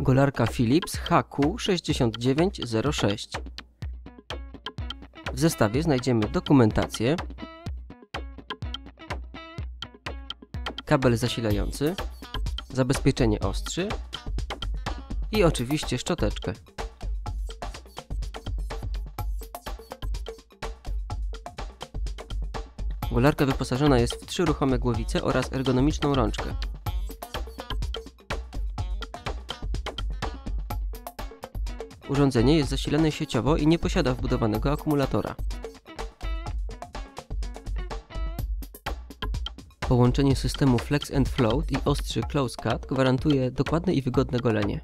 Golarka Philips HQ6906. W zestawie znajdziemy dokumentację, kabel zasilający, zabezpieczenie ostrzy i oczywiście szczoteczkę. Golarka wyposażona jest w trzy ruchome głowice oraz ergonomiczną rączkę. Urządzenie jest zasilane sieciowo i nie posiada wbudowanego akumulatora. Połączenie systemu Flex and Float i ostrzy Close Cut gwarantuje dokładne i wygodne golenie.